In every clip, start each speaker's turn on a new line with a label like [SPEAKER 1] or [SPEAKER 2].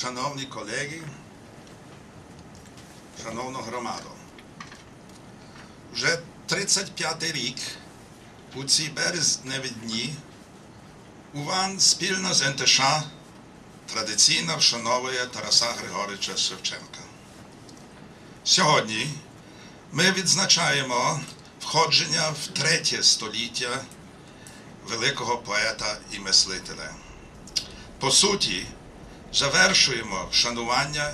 [SPEAKER 1] шановні колеги, шановна громада, вже 35-й рік у ці березневі дні УВАН спільно з НТШ традиційно вшановує Тараса Григоровича Шевченка. Сьогодні ми відзначаємо входження в третє століття великого поета і мислителя. По суті, завершуємо вшанування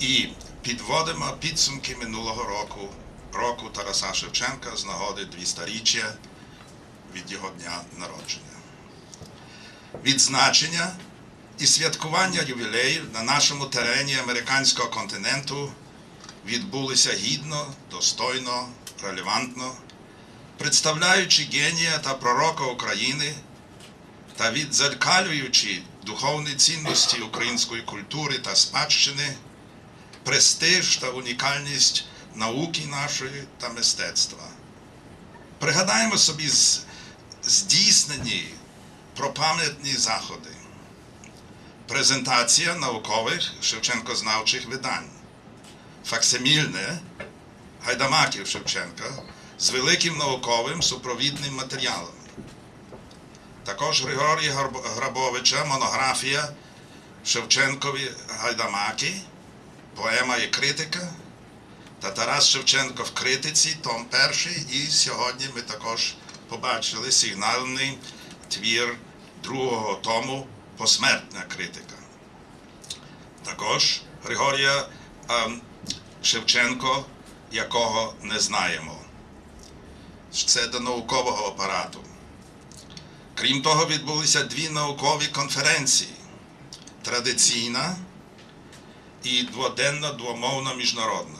[SPEAKER 1] і підводимо підсумки минулого року, року Тараса Шевченка з нагоди 200-річчя від його дня народження. Відзначення і святкування ювілеїв на нашому терені американського континенту відбулися гідно, достойно, релевантно, представляючи генія та пророка України та відзеркалюючи духовні цінності української культури та спадщини, престиж та унікальність науки нашої та мистецтва. Пригадаємо собі здійснені пропам'ятні заходи, презентація наукових Шевченкознавчих видань, факсимільне гайдамаків Шевченка з великим науковим супровідним матеріалом. Також Григорія Грабовича монографія Шевченкові Гайдамаки, поема і критика та Тарас Шевченко в критиці, том перший. І сьогодні ми також побачили сигнальний твір другого тому Посмертна критика. Також Григорія ем, Шевченко, якого не знаємо. Це до наукового апарату. Крім того, відбулися дві наукові конференції: традиційна і дводенна двомовна міжнародна.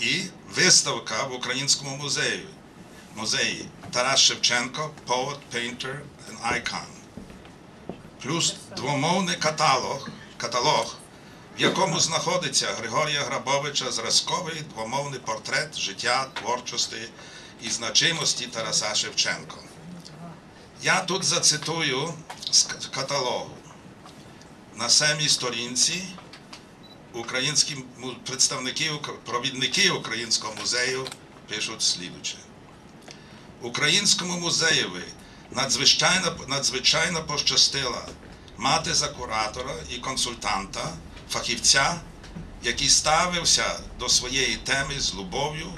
[SPEAKER 1] І виставка в Українському музеї, музеї Тарас Шевченко, Poet, Painter and Icon. Плюс двомовний каталог, каталог, в якому знаходиться Григорія Грабовича зразковий двомовний портрет життя, творчості і значимості Тараса Шевченка. Я тут зацитую з каталогу. На самій сторінці українські представники, провідники Українського музею пишуть слідуче. Українському музеєві надзвичайно, надзвичайно пощастило мати за куратора і консультанта, фахівця, який ставився до своєї теми з любов'ю,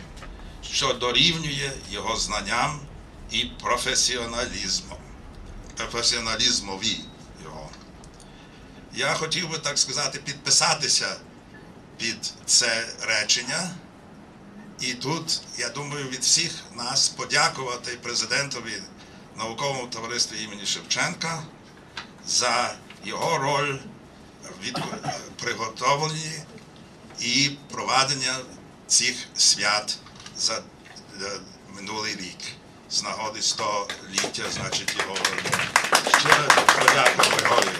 [SPEAKER 1] що дорівнює його знанням і професіоналізмом. Професіоналізмові його. Я хотів би, так сказати, підписатися під це речення. І тут, я думаю, від всіх нас подякувати президентові науковому товариству імені Шевченка за його роль від приготовленні і проведення цих свят за е, минулий рік з нагоди 100-ліття, значить, його щиро подяку Григорію.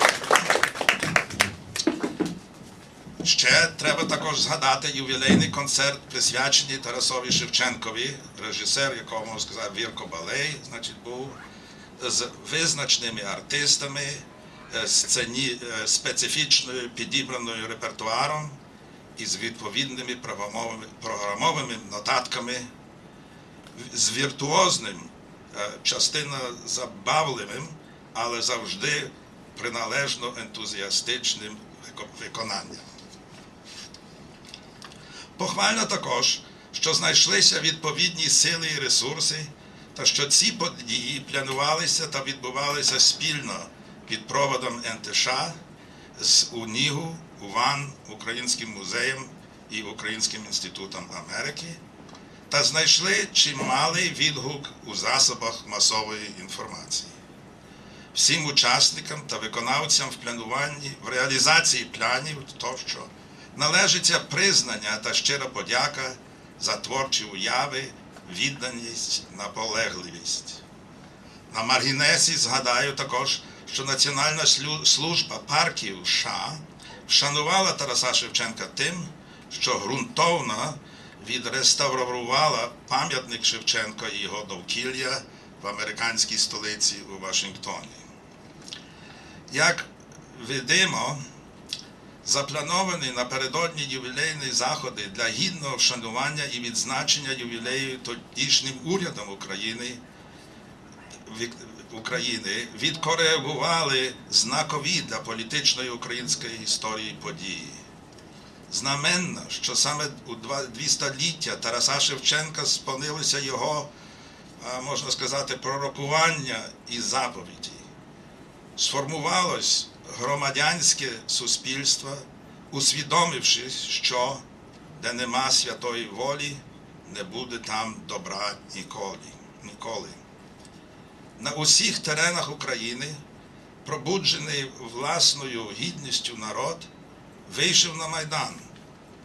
[SPEAKER 1] Ще треба також згадати ювілейний концерт, присвячений Тарасові Шевченкові, режисер, якого можна сказати, Вірко Балей, значить, був з визначними артистами, сцені, специфічною підібраною репертуаром і з відповідними програмовими нотатками, з віртуозним, е, частина забавливим, але завжди приналежно ентузіастичним виконанням. Похвально також, що знайшлися відповідні сили і ресурси, та що ці події планувалися та відбувалися спільно під проводом НТШ з УНІГУ, УВАН, Українським музеєм і Українським інститутом Америки, та знайшли чималий відгук у засобах масової інформації. Всім учасникам та виконавцям в плануванні, в реалізації планів тощо належиться признання та щира подяка за творчі уяви, відданість, наполегливість. На маргінесі згадаю також, що Національна служба парків США вшанувала Тараса Шевченка тим, що ґрунтовно відреставрувала пам'ятник Шевченка і його довкілля в американській столиці у Вашингтоні. Як ведемо заплановані напередодні ювілейні заходи для гідного вшанування і відзначення ювілею тодішнім урядом України України відкоригували знакові для політичної української історії події. Знаменно, що саме у дві століття Тараса Шевченка сповнилося його, можна сказати, пророкування і заповіді. Сформувалось громадянське суспільство, усвідомивши, що де нема святої волі, не буде там добра ніколи. ніколи. На усіх теренах України, пробуджений власною гідністю народ, вийшов на Майдан,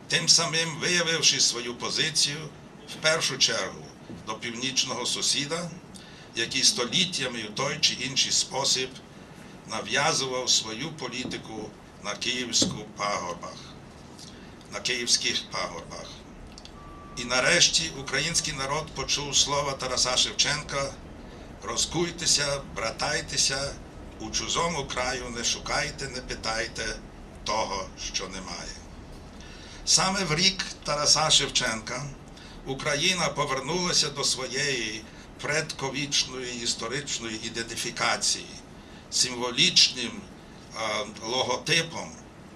[SPEAKER 1] тим самим виявивши свою позицію в першу чергу до північного сусіда, який століттями в той чи інший спосіб нав'язував свою політику на київську пагорбах, на київських пагорбах. І нарешті український народ почув слова Тараса Шевченка розкуйтеся, братайтеся, у чужому краю не шукайте, не питайте того, що немає. Саме в рік Тараса Шевченка Україна повернулася до своєї предковічної історичної ідентифікації, символічним логотипом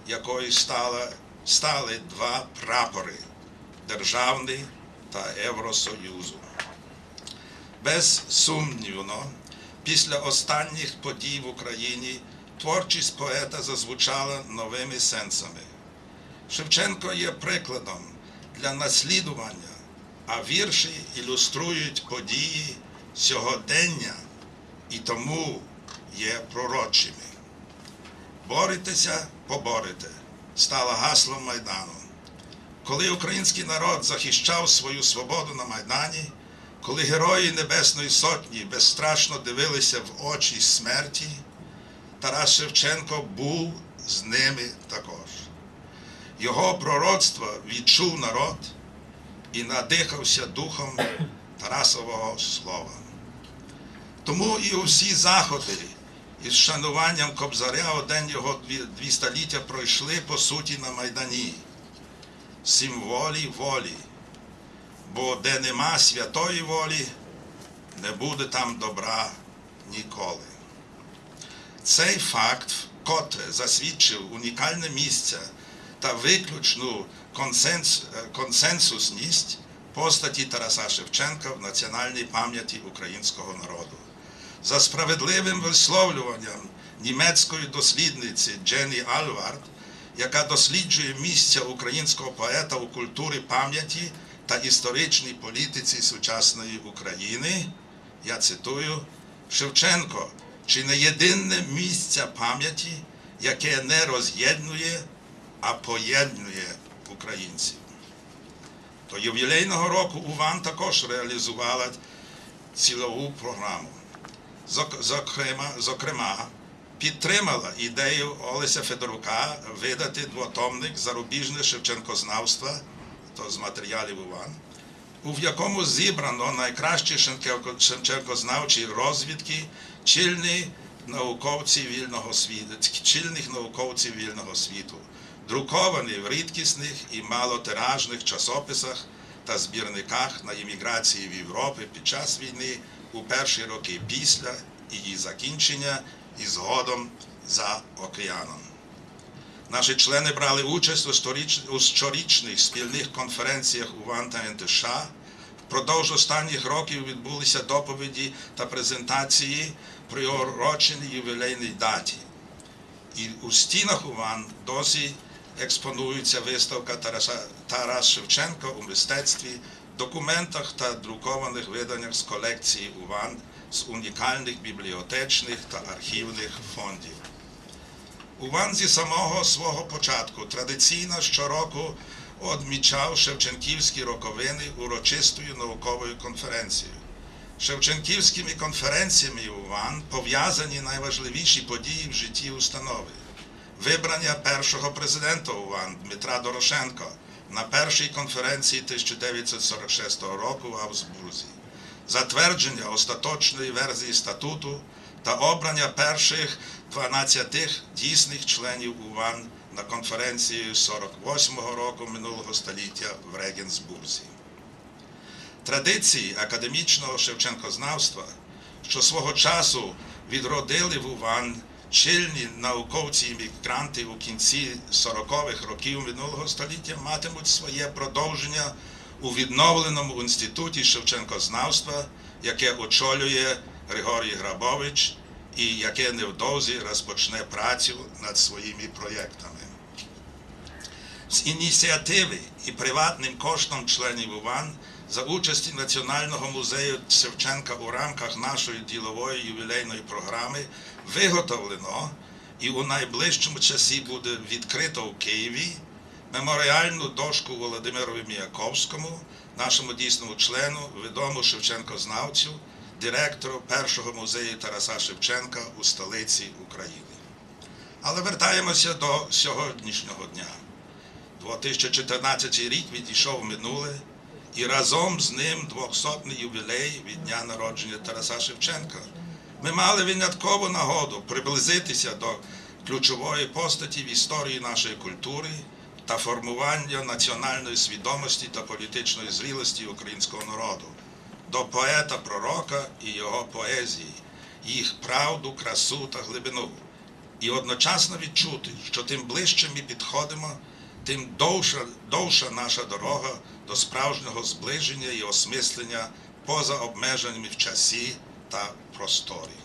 [SPEAKER 1] якої стала, стали два прапори Державний та Євросоюзу. Без сумнівно, після останніх подій в Україні творчість поета зазвучала новими сенсами. Шевченко є прикладом для наслідування, а вірші ілюструють події сьогодення і тому є пророчими. Борітеся, поборете стало гаслом Майдану. Коли український народ захищав свою свободу на Майдані, коли герої Небесної Сотні безстрашно дивилися в очі смерті, Тарас Шевченко був з ними також. Його пророцтво відчув народ і надихався духом Тарасового слова. Тому і усі заходи із шануванням Кобзаря у день його дві- двістоліття пройшли по суті на Майдані. Символі волі. Бо де нема святої волі, не буде там добра ніколи. Цей факт вкотре засвідчив унікальне місце та виключну консенс- е, консенсусність постаті Тараса Шевченка в національній пам'яті українського народу. За справедливим висловлюванням німецької дослідниці Дженні Альвард, яка досліджує місця українського поета у культурі пам'яті та історичній політиці сучасної України, я цитую, Шевченко чи не єдине місце пам'яті, яке не роз'єднує, а поєднує українців. До ювілейного року УВАН також реалізувала цілову програму. Зокрема, зокрема, підтримала ідею Олеся Федорука видати двотомник зарубіжне Шевченкознавство, то з матеріалів УВАН, у якому зібрано найкращі Шевченкознавчі розвідки чільні науковці вільного світу, чільних науковців вільного світу, друковані в рідкісних і малотиражних часописах та збірниках на імміграції в Європі під час війни у перші роки після її закінчення і згодом за океаном. Наші члени брали участь у щорічних спільних конференціях УВАН та НТШ. Впродовж останніх років відбулися доповіді та презентації приурочені ювілейній даті. І у стінах УВАН досі експонується виставка Тараса, Тарас Шевченко у мистецтві, документах та друкованих виданнях з колекції УВАН з унікальних бібліотечних та архівних фондів. УВАН зі самого свого початку традиційно щороку відмічав Шевченківські роковини урочистою науковою конференцією. Шевченківськими конференціями УВАН пов'язані найважливіші події в житті установи. Вибрання першого президента УВАН Дмитра Дорошенка на першій конференції 1946 року в Авсбурзі, затвердження остаточної версії статуту та обрання перших 12 дійсних членів УВАН на конференції 48-го року минулого століття в Регенсбурзі. Традиції академічного шевченкознавства, що свого часу відродили в УВАН чільні науковці-іммігранти у кінці 40-х років минулого століття, матимуть своє продовження у відновленому інституті Шевченкознавства, яке очолює Григорій Грабович і яке невдовзі розпочне працю над своїми проєктами. З ініціативи і приватним коштом членів УВАН за участі Національного музею Шевченка у рамках нашої ділової ювілейної програми виготовлено і у найближчому часі буде відкрито в Києві меморіальну дошку Володимирові Міяковському, нашому дійсному члену, відому Шевченкознавцю, директору першого музею Тараса Шевченка у столиці України. Але вертаємося до сьогоднішнього дня. 2014 рік відійшов минуле, і разом з ним 200-й ювілей від дня народження Тараса Шевченка. Ми мали виняткову нагоду приблизитися до ключової постаті в історії нашої культури та формування національної свідомості та політичної зрілості українського народу, до поета-пророка і його поезії, їх правду, красу та глибину. І одночасно відчути, що тим ближче ми підходимо, тим довша, довша наша дорога до справжнього зближення і осмислення поза обмеженнями в часі та просторі.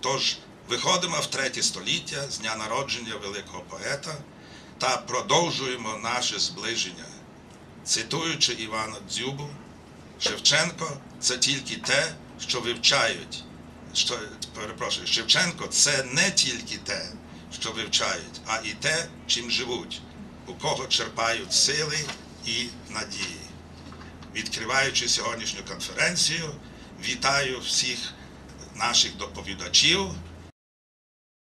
[SPEAKER 1] Тож виходимо в третє століття з дня народження великого поета та продовжуємо наше зближення. Цитуючи Івана Дзюбу, Шевченко це тільки те, що вивчають. Що, перепрошую, Шевченко це не тільки те, що вивчають, а і те, чим живуть, у кого черпають сили і надії. Відкриваючи сьогоднішню конференцію, вітаю всіх наших доповідачів